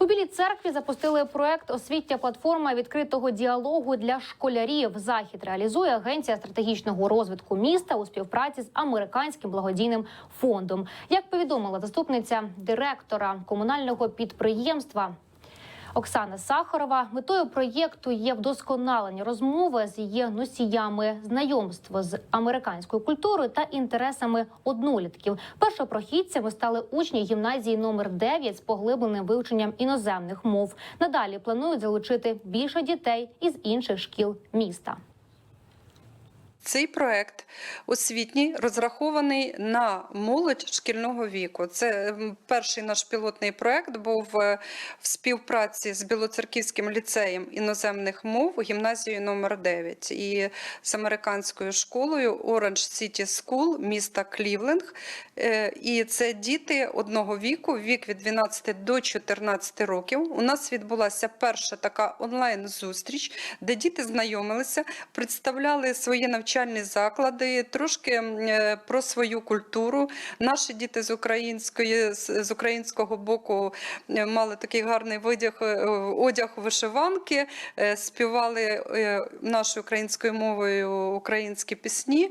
У Білій церкві запустили проект освітня платформа відкритого діалогу для школярів. Захід реалізує агенція стратегічного розвитку міста у співпраці з американським благодійним фондом. Як повідомила заступниця директора комунального підприємства. Оксана Сахарова метою проєкту є вдосконалення розмови з її носіями, знайомство з американською культурою та інтересами однолітків. Першопрохідцями стали учні гімназії номер 9 з поглибленим вивченням іноземних мов. Надалі планують залучити більше дітей із інших шкіл міста. Цей проект освітній розрахований на молодь шкільного віку. Це перший наш пілотний проект був е, в співпраці з Білоцерківським ліцеєм іноземних мов гімназією номер 9 і з американською школою Orange City School міста Клівленд. Е, І це діти одного віку, вік від 12 до 14 років. У нас відбулася перша така онлайн-зустріч, де діти знайомилися, представляли свої навчальні заклади, трошки е, про свою культуру. Наші діти з української з українського боку е, мали такий гарний видяг, е, одяг вишиванки, співали нашою українською мовою українські пісні.